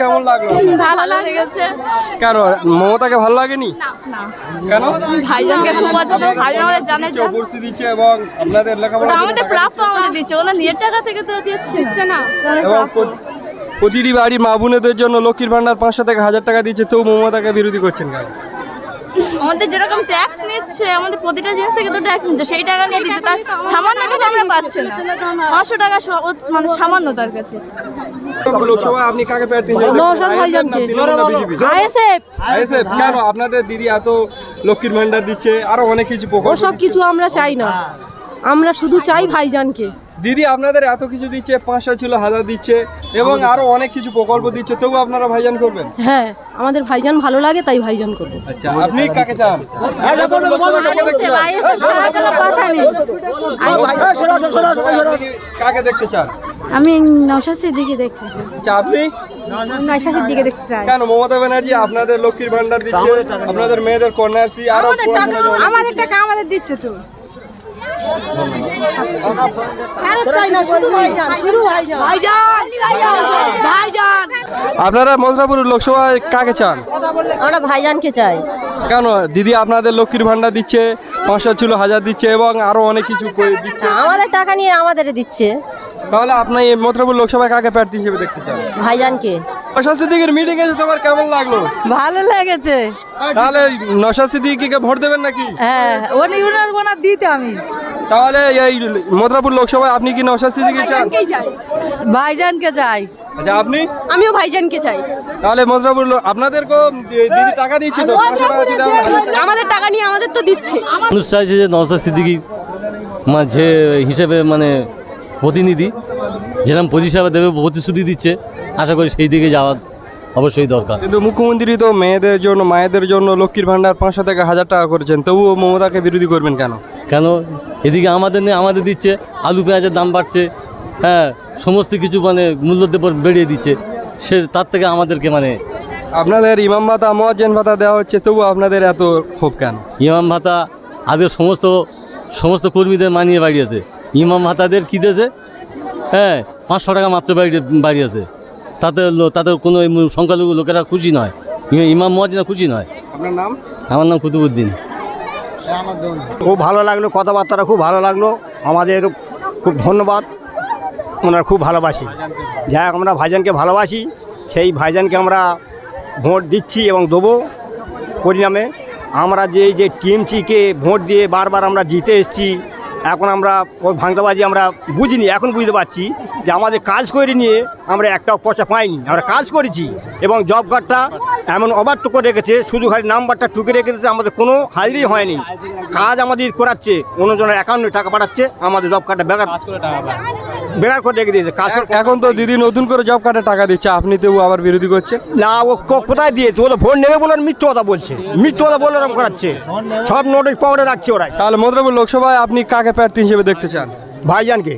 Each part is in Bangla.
কেমন লাগল? ভালো লেগেছে। কেন মমতাকে ভালো লাগেনি? কেন? ভাইজানকে খুব পছন্দ ভাইজান আমাদের জানে। দিচ্ছে এবং আপনাদের লেখাপড়া আমাদের প্রাপ্য আমাদের দিচ্ছে। ওনা নিজের টাকা থেকে তো দিচ্ছে। দিচ্ছে না। এবং প্রতিটি বাড়ি মা বোনেদের জন্য লক্ষ্মীর ভান্ডার পাঁচশো থেকে হাজার টাকা দিচ্ছে। তো মমতাকে বিরোধী করছেন কেন? আমাদের যেরকম ট্যাক্স নিচ্ছে আমাদের প্রতিটা জিনিস থেকে তো ট্যাক্স নিচ্ছে। সেই টাকা নিয়ে দিচ্ছে তার সামান্য টাকা আমরা পাচ্ছি না। পাঁচশো টাকা মানে সামান্য তার কাছে। আপনি কাকে কেন? আপনাদের দিদি এত লক্ষ্মীর ভান্ডার দিচ্ছে আরও অনেক কিছু ওসব কিছু আমরা চাই না। আমরা শুধু চাই ভাইজানকে। দিদি আপনাদের এত কিছু দিচ্ছে পাঁচশো ছিল হাজার দিচ্ছে এবং আরও অনেক কিছু প্রকল্প দিচ্ছে তবু আপনারা ভাইজান করবেন হ্যাঁ আমাদের ভাইজান ভালো লাগে তাই ভাইজান করব আচ্ছা আপনি কাকে চান কাকে দেখতে চান? দেখতে আমি নৌশাদ সিদ্দিকি দেখতেছি আচ্ছা আপনি দিকে দেখতে চাই কেন মমতা ব্যানার্জি আপনাদের লক্ষ্মীর ভান্ডার দিচ্ছে আপনাদের মেয়েদের কন্যাশ্রী আরও আমাদের টাকা আমাদের দিচ্ছে তো আপনারা মথুরাপুর লোকসভায় কাকে চান? আমরা ভাইজানকে চাই। কেন? দিদি আপনাদের লক্ষ্মীর ভান্ডার দিচ্ছে পাঁচশো ছিল হাজার দিচ্ছে এবং আরও অনেক কিছু আমাদের টাকা নিয়ে আমাদের দিচ্ছে। তাহলে আপনি এই মথুরাপুর লোকসভায় কাকে প্রার্থী হিসেবে দেখতে চান? ভাইজানকে। নশা সিদ্দিকের মিটিং এসে তোমার কেমন লাগল? ভালো লেগেছে। তাহলে নশা সিদ্দিকিকে ভোট দেবেন নাকি? হ্যাঁ ওনার দিতে আমি। তাহলে এই মথুরাপুর লোকসভায় আপনি কি নশা সিদ্দিকি চান? ভাইজানকে চাই। আচ্ছা আপনি? আমিও ভাইজানকে চাই। তাহলে মথুরাপুর লো- আপনাদেরকেও দিদি টাকা দিচ্ছে তো টাকা আমাদের টাকা নিয়ে আমাদের তো দিচ্ছে। মানুষ চাইছে যে নওসাদ সিদ্দিকি মাঝে হিসেবে মানে প্রতিনিধি যেরকম পজিশন দেবে প্রতিশ্রুতি দিচ্ছে আশা করি সেই দিকে যাওয়া অবশ্যই দরকার। কিন্তু মুখ্যমন্ত্রী তো মেয়েদের জন্য মায়েদের জন্য লক্ষ্মীর ভান্ডার পাঁচশো থেকে হাজার টাকা করেছেন তবুও মমতাকে বিরোধী করবেন কেন? কেন? এদিকে আমাদের নেই আমাদের দিচ্ছে আলু পেঁয়াজের দাম বাড়ছে হ্যাঁ সমস্ত কিছু মানে মূল্যদ্রব্য বেড়িয়ে দিচ্ছে। সে তার থেকে আমাদেরকে মানে আপনাদের ইমাম ভাতা মোয়াজ্জেন ভাতা দেওয়া হচ্ছে তবু আপনাদের এত ক্ষোভ কেন? ইমাম ভাতা আগে সমস্ত সমস্ত কর্মীদের মানিয়ে বাড়িয়েছে। ইমাম ভাতাদের কী দিয়েছে? হ্যাঁ পাঁচশো টাকা মাত্র বাড়িয়ে বাড়িয়েছে। তাতে তাতে কোনো সংখ্যালঘু লোকেরা খুশি নয়। ইমাম মহাজিনা খুশি নয়। আপনার নাম? আমার নাম কুতুবুদ্দিন। খুব ভালো লাগল, কথাবার্তাটা খুব ভালো লাগল। আমাদের খুব ধন্যবাদ। ওনার খুব ভালোবাসি। যাই আমরা ভাইজানকে ভালোবাসি। সেই ভাইজানকে আমরা ভোট দিচ্ছি এবং দেবো পরিণামে। আমরা যে যে টিএমসিকে ভোট দিয়ে বারবার আমরা জিতে এসেছি, এখন আমরা ওই ভাঙতাবাজি আমরা বুঝিনি, এখন বুঝতে পারছি। যে আমাদের কাজ করে নিয়ে আমরা একটাও পয়সা পাইনি। আমরা কাজ করেছি এবং জব কার্ডটা এমন অবাধ্য করে রেখেছে শুধু খালি নাম্বারটা টুকে রেখেছে আমাদের কোনো হাজিরই হয়নি। কাজ আমাদের করাচ্ছে অন্যজনের অ্যাকাউন্টে টাকা পাঠাচ্ছে আমাদের জব কার্ডটা বেকার বেকার করে রেখে দিয়েছে কাজ এখন তো দিদি নতুন করে জব কার্ডে টাকা দিচ্ছে আপনি তবু আবার বিরোধী করছে। না ও কোথায় দিয়েছে? ও তো ভোট নেবে বলে মিথ্যে কথা বলছে। মিথ্যে কথা বলে ওরকম করাচ্ছে। সব নোটিশ পাউডার রাখছে ওরাই। তাহলে মথুরাপুর লোকসভায় আপনি কাকে প্রার্থী হিসেবে দেখতে চান? ভাইজানকে।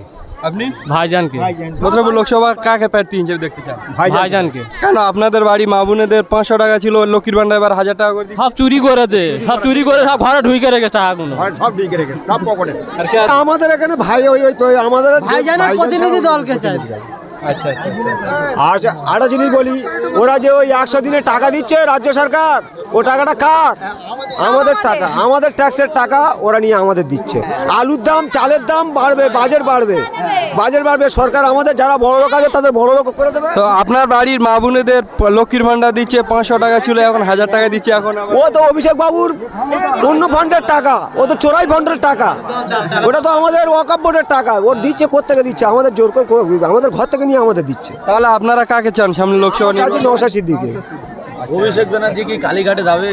আপনি? ভাইজানকে। মথুরাপুর লোকসভা কাকে প্রার্থী হিসেবে দেখতে চান? ভাইজানকে। কেন আপনাদের বাড়ি মা বোনেদের পাঁচশো টাকা ছিল লক্ষ্মীর ভান্ডার এবার হাজার টাকা করে সব চুরি করেছে সব চুরি করে সব ঘরে ঢুকে রেখেছে টাকাগুলো। সব রেখে সব পকেটে। আর কে আছে? আমাদের এখানে ভাই ওই ওই তো আমাদের ভাইজানের প্রতিনিধি দলকে চাই। আচ্ছা আচ্ছা আরেকটা জিনিস বলি ওরা যে ওই একশো দিনে টাকা দিচ্ছে রাজ্য সরকার ও টাকাটা কার? আমাদের টাকা আমাদের ট্যাক্সের টাকা ওরা নিয়ে আমাদের দিচ্ছে। আলুর দাম চালের দাম বাড়বে বাজার বাড়বে। বাজার বাড়বে সরকার আমাদের যারা বড় লোক আছে তাদের বড় লোক করে দেবে। তো আপনার বাড়ির মা বোনেদের লক্ষ্মীর ভান্ডার দিচ্ছে পাঁচশো টাকা ছিল এখন হাজার টাকা দিচ্ছে এখন ও তো অভিষেক বাবুর অন্য ফান্ডের টাকা ও তো চোরাই ফান্ডের টাকা। ওটা তো আমাদের ওয়াকাপ বোর্ডের টাকা ওর দিচ্ছে কোথেকে দিচ্ছে? আমাদের জোর করে আমাদের ঘর থেকে নিয়ে আমাদের দিচ্ছে। তাহলে আপনারা কাকে চান সামনে লোকসভা নির্বাচন? নৌশা সিদ্দিকে অভিষেক ব্যানার্জি কি কালীঘাটে যাবে?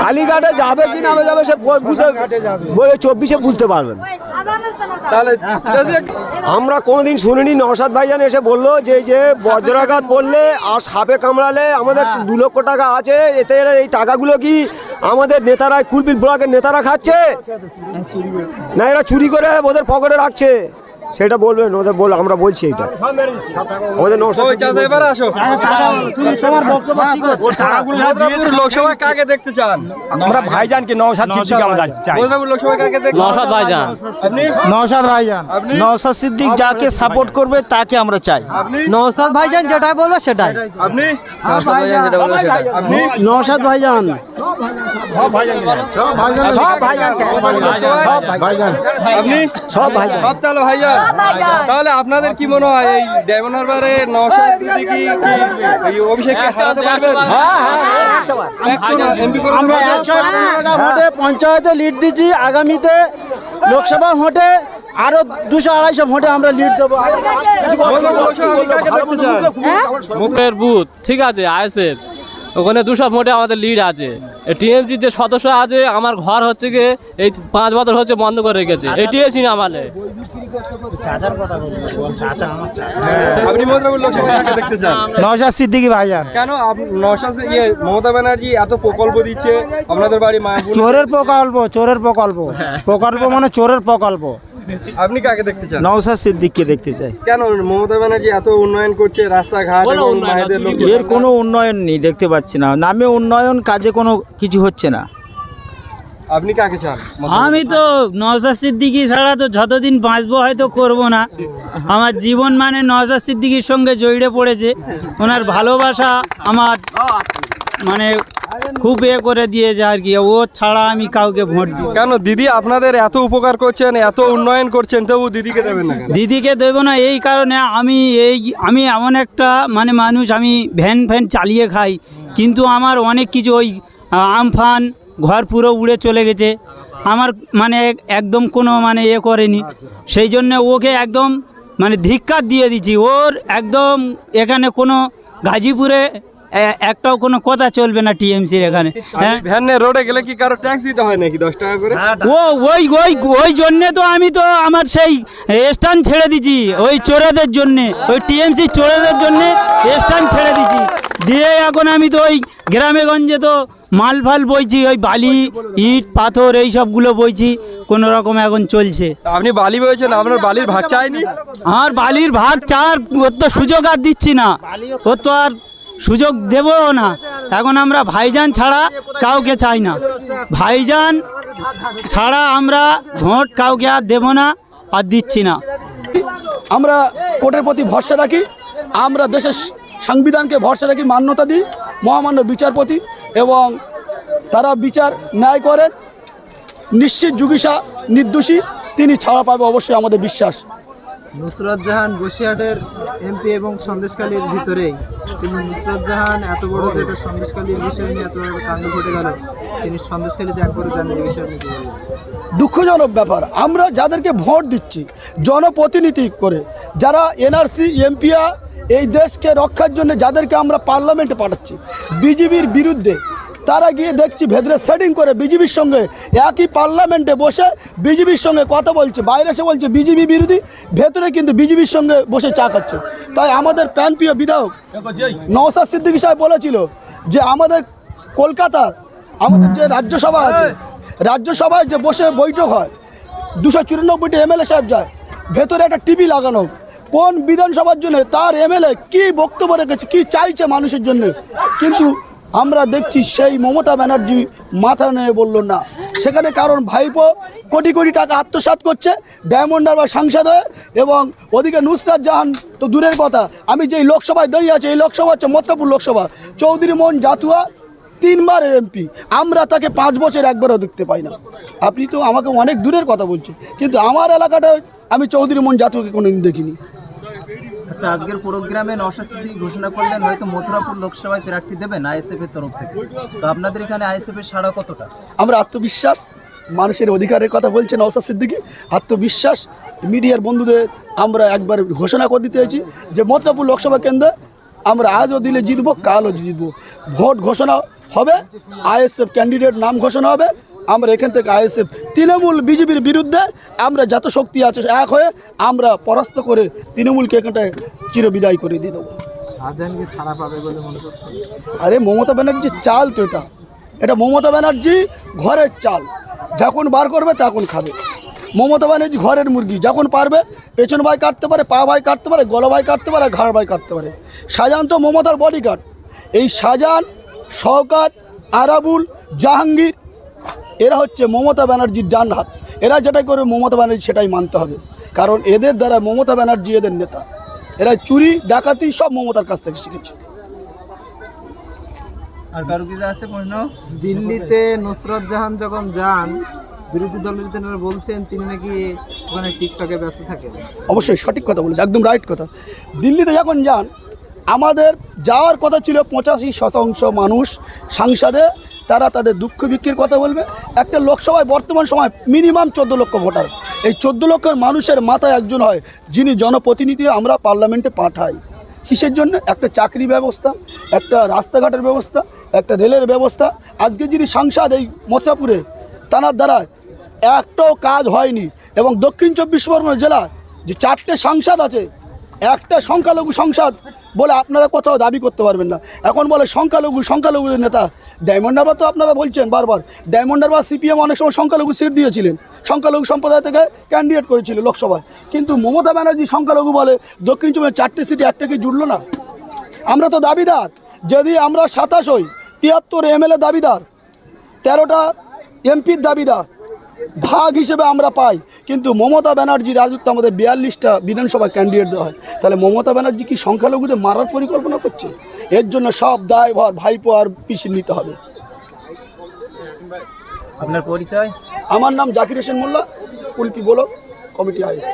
কালীঘাটে যাবে কি না যাবে সে বুঝতে বলে চব্বিশে বুঝতে পারবেন। তাহলে আমরা কোনোদিন শুনিনি নওশাদ ভাইজান এসে বলল যে যে বজ্রাঘাত পড়লে আর সাপে কামড়ালে আমাদের দু লক্ষ টাকা আছে এতে এই টাকাগুলো কি আমাদের নেতারা কুলপিল ব্লকের নেতারা খাচ্ছে? না এরা চুরি করে ওদের পকেটে রাখছে। সেটা বলবেন ওদের বল আমরা বলছি এটা আমাদের নৌসাদ ওই চাচা এবার আসো। মথুরাপুর লোকসভা কাকে দেখতে চান? আমরা ভাইজানকে নৌসাদ সিদ্দিকি আমরা চাই? মথুরাপুর কাকে দেখতে ভাইজান। আপনি? নওশাদ ভাইজান। নওশাদ সিদ্দিক যাকে সাপোর্ট করবে তাকে আমরা চাই। আপনি? নওশাদ ভাইজান যেটাই বলবে সেটাই। আপনি? আপনি? নওশাদ ভাইজান। সব তাহলে তাহলে আপনাদের কি মনে হয় এই হারবারে নওশাদ সিদ্দিকী ভোটে পঞ্চায়েতে লিড দিচ্ছি আগামীতে লোকসভা ভোটে আরও দুশো আড়াইশো ভোটে আমরা লিড দেবো বুথ ঠিক আছে আইএসএফ ওখানে দুশো ভোটে আমাদের লিড আছে। টিএমসি যে সদস্য আছে আমার ঘর হচ্ছে গিয়ে এই পাঁচ বছর হচ্ছে বন্ধ করে রেখেছে। না মানে কাকে দেখতে চান? নওশাদ সিদ্দিকি ভাইজান। কেন? নওশাদ ইয়ে মমতা ব্যানার্জি এত প্রকল্প দিচ্ছে আপনাদের বাড়ি চোরের প্রকল্প চোরের প্রকল্প। প্রকল্প মানে চোরের প্রকল্প। আপনি কাকে দেখতে চান? নওশাদ সিদ্দিককে দেখতে চাই। কেন মমতা ব্যানার্জি এত উন্নয়ন করছে রাস্তাঘাট এবং উন্নয়ন মায়েদের লোক এর কোনো উন্নয়ন নেই দেখতে পাচ্ছি না। নামে উন্নয়ন কাজে কোনো কিছু হচ্ছে না। আপনি কাকে চান? আমি তো নওশাদ সিদ্দিকি ছাড়া তো যতদিন বাঁচবো হয়তো করব না। আমার জীবন মানে নওশাদ সিদ্দিকির সঙ্গে জড়িয়ে পড়েছে। ওনার ভালোবাসা আমার মানে খুব এ করে দিয়েছে আর কি ও ছাড়া আমি কাউকে ভোট দিই। কেন দিদি আপনাদের এত উপকার করছেন এত উন্নয়ন করছেন তবু দিদিকে দেবেন না দিদিকে দেব না এই কারণে আমি এই আমি এমন একটা মানে মানুষ আমি ভ্যান ফ্যান চালিয়ে খাই কিন্তু আমার অনেক কিছু ওই আমফান ঘর পুরো উড়ে চলে গেছে। আমার মানে একদম কোনো মানে এ করেনি। সেই জন্য ওকে একদম মানে ধিক্কার দিয়ে দিচ্ছি। ওর একদম এখানে কোনো গাজীপুরে একটাও কোনো কথা চলবে না টিএমসির এখানে হ্যাঁ? ভ্যানে রোডে গেলে কি কারও ট্যাক্স দিতে হয় নাকি দশ টাকা করে? ও ওই ওই ওই জন্যে তো আমি তো আমার সেই স্ট্যান্ড ছেড়ে দিছি ওই চোরেদের জন্যে ওই টিএমসি চোরেদের জন্যে স্ট্যান্ড ছেড়ে দিছি দিয়ে এখন আমি তো ওই গ্রামে গঞ্জে তো মাল ফাল বইছি ওই বালি ইট পাথর এই সবগুলো বইছি কোনো রকম এখন চলছে। আপনি বালি বইছেন আপনার বালির ভাগ চাইনি? আর বালির ভাগ চার ওর তো সুযোগ আর দিচ্ছি না ওর তো আর সুযোগ দেবও না। এখন আমরা ভাইজান ছাড়া কাউকে চাই না। ভাইজান ছাড়া আমরা ভোট কাউকে আর দেব না আর দিচ্ছি না। আমরা কোর্টের প্রতি ভরসা রাখি। আমরা দেশের সংবিধানকে ভরসা রাখি, মান্যতা দিই, মহামান্য বিচারপতি এবং তারা বিচার ন্যায় করেন। নিশ্চিত যুগিসা নির্দোষী, তিনি ছাড়া পাবে অবশ্যই আমাদের বিশ্বাস। নুসরত জাহান বসিরহাটের এমপি এবং সন্দেশকালীর ভিতরেই। কিন্তু নুসরত জাহান এত বড় যেটা সন্দেশকালীর বিষয় নিয়ে এত বড় কাণ্ড ঘটে গেল, তিনি সন্দেশকালীতে একবারও জানেন এই বিষয়ে কি দুঃখজনক ব্যাপার, আমরা যাদেরকে ভোট দিচ্ছি, জনপ্রতিনিধি করে, যারা এনআরসি এমপিয়া এই দেশকে রক্ষার জন্য যাদেরকে আমরা পার্লামেন্টে পাঠাচ্ছি বিজেপির বিরুদ্ধে তারা গিয়ে দেখছি ভেতরে সেটিং করে বিজেপির সঙ্গে একই পার্লামেন্টে বসে বিজেপির সঙ্গে কথা বলছে। বাইরে এসে বলছে বিজেপি বিরোধী, ভেতরে কিন্তু বিজেপির সঙ্গে বসে চা খাচ্ছে। তাই আমাদের প্যানপ্রিয় বিধায়ক নওসাদ সিদ্দিকী সাহেব বলেছিল যে আমাদের কলকাতার, আমাদের যে রাজ্যসভা আছে, রাজ্যসভায় যে বসে বৈঠক হয়, দুশো চুরানব্বইটি এমএলএ সাহেব যায়, ভেতরে একটা টিভি লাগানো কোন বিধানসভার জন্য তার এমএলএ কি বক্তব্য রেখেছে, কি চাইছে মানুষের জন্য? কিন্তু আমরা দেখছি সেই মমতা ব্যানার্জি মাথা নিয়ে বলল, না। সেখানে কারণ ভাইপো কোটি কোটি টাকা আত্মসাৎ করছে, ডায়মন্ড হারবার সাংসদ হয়ে এবং ওদিকে নুসরাত জাহান তো দূরের কথা। আমি যেই লোকসভায় দাঁড়িয়ে আছে, এই লোকসভা হচ্ছে মতকাপুর লোকসভা। চৌধুরী মোহন জাতুয়া তিনবারের এমপি। আমরা তাকে পাঁচ বছর একবারও দেখতে পাই না। আপনি তো আমাকে অনেক দূরের কথা বলছেন, কিন্তু আমার এলাকাটা আমি চৌধুরী মন জাতকে কোনোদিন দেখিনি। আচ্ছা আজকের প্রোগ্রামে সিদ্দিকী ঘোষণা করলেন, হয়তো মথুরাপুর লোকসভায় প্রার্থী দেবেন আইএসএফ এর তরফ থেকে। তো আপনাদের এখানে আইএসএফ এর সাড়া কতটা? আমরা আত্মবিশ্বাস, মানুষের অধিকারের কথা বলছেন নওসাদ সিদ্দিকি, আত্মবিশ্বাস, মিডিয়ার বন্ধুদের আমরা একবার ঘোষণা করে দিতে হয়েছি যে মথুরাপুর লোকসভা কেন্দ্রে আমরা আজও দিলে জিতবো, কালও জিতবো। ভোট ঘোষণা হবে, আইএসএফ ক্যান্ডিডেট নাম ঘোষণা হবে আমরা এখান থেকে আইএসএফ তৃণমূল বিজেপির বিরুদ্ধে আমরা যত শক্তি আছে এক হয়ে আমরা পরাস্ত করে তৃণমূলকে এখানটায় চিরবিদায় করে দিয়ে দেবো। শাহজাহানকে ছাড়া পাবে বলে মনে করছেন? আরে মমতা ব্যানার্জির চাল তো এটা। এটা মমতা ব্যানার্জি ঘরের চাল। যখন বার করবে তখন খাবে। মমতা ব্যানার্জি ঘরের মুরগি। যখন পারবে পেছন ভাই কাটতে পারে পা ভাই কাটতে পারে গলা ভাই কাটতে পারে ঘাড় ভাই কাটতে পারে। শাহজাহান তো মমতার বডিগার্ড এই শাহজাহান শওকাত আরাবুল জাহাঙ্গীর এরা হচ্ছে মমতা ব্যানার্জির ডান হাত এরা যেটাই করে মমতা ব্যানার্জি সেটাই মানতে হবে। কারণ এদের দ্বারা মমতা ব্যানার্জি এদের নেতা। এরা চুরি ডাকাতি সব মমতার কাছ থেকে শিখেছে। আর কারও কিছু আছে প্রশ্ন? দিল্লিতে নুসরত জাহান যখন যান বিরোধী দলের নেতারা বলছেন তিনি নাকি ওখানে টিকটকে ব্যস্ত থাকেন। অবশ্যই সঠিক কথা বলেছে একদম রাইট কথা। দিল্লিতে যখন যান আমাদের যাওয়ার কথা ছিল পঁচাশি শতাংশ মানুষ সাংসদে তারা তাদের দুঃখ বিক্ষের কথা বলবে। একটা লোকসভায় বর্তমান সময় মিনিমাম চোদ্দ লক্ষ ভোটার। এই চোদ্দ লক্ষের মানুষের মাথায় একজন হয়, যিনি জনপ্রতিনিধি আমরা পার্লামেন্টে পাঠাই। কিসের জন্য? একটা চাকরি ব্যবস্থা, একটা রাস্তাঘাটের ব্যবস্থা, একটা রেলের ব্যবস্থা। আজকে যিনি সাংসদ এই মথুরাপুরে, তানার দ্বারা একটাও কাজ হয়নি। এবং দক্ষিণ চব্বিশ পরগনা জেলা যে চারটে সাংসদ আছে একটা সংখ্যালঘু সংসদ বলে আপনারা কোথাও দাবি করতে পারবেন না। এখন বলে সংখ্যালঘু সংখ্যালঘুদের নেতা, ডায়মন্ড তো আপনারা বলছেন বারবার। ডায়মন্ড হারবার সিপিএম অনেক সময় সংখ্যালঘু সিট দিয়েছিলেন। সংখ্যালঘু সম্প্রদায় থেকে ক্যান্ডিডেট করেছিল লোকসভায়। কিন্তু মমতা ব্যানার্জি সংখ্যালঘু বলে দক্ষিণ চব্বিশ চারটে সিটে একটা কি জুড়লো না? আমরা তো দাবিদার। যদি আমরা সাতাশ হই, তিয়াত্তর এমএলএ দাবিদার, তেরোটা এমপির দাবিদার। ভাগ হিসেবে আমরা পাই। কিন্তু মমতা ব্যানার্জি রাজত্ব আমাদের বিয়াল্লিশটা বিধানসভা ক্যান্ডিডেট দেওয়া হয়। তাহলে মমতা ব্যানার্জি কি সংখ্যালঘুদের মারার পরিকল্পনা করছে? এর জন্য সব দায়ভার ভাইপো আর পিছিয়ে নিতে হবে। আপনার পরিচয়? আমার নাম জাকির হোসেন মোল্লা কুলপি বলো কমিটি আইসি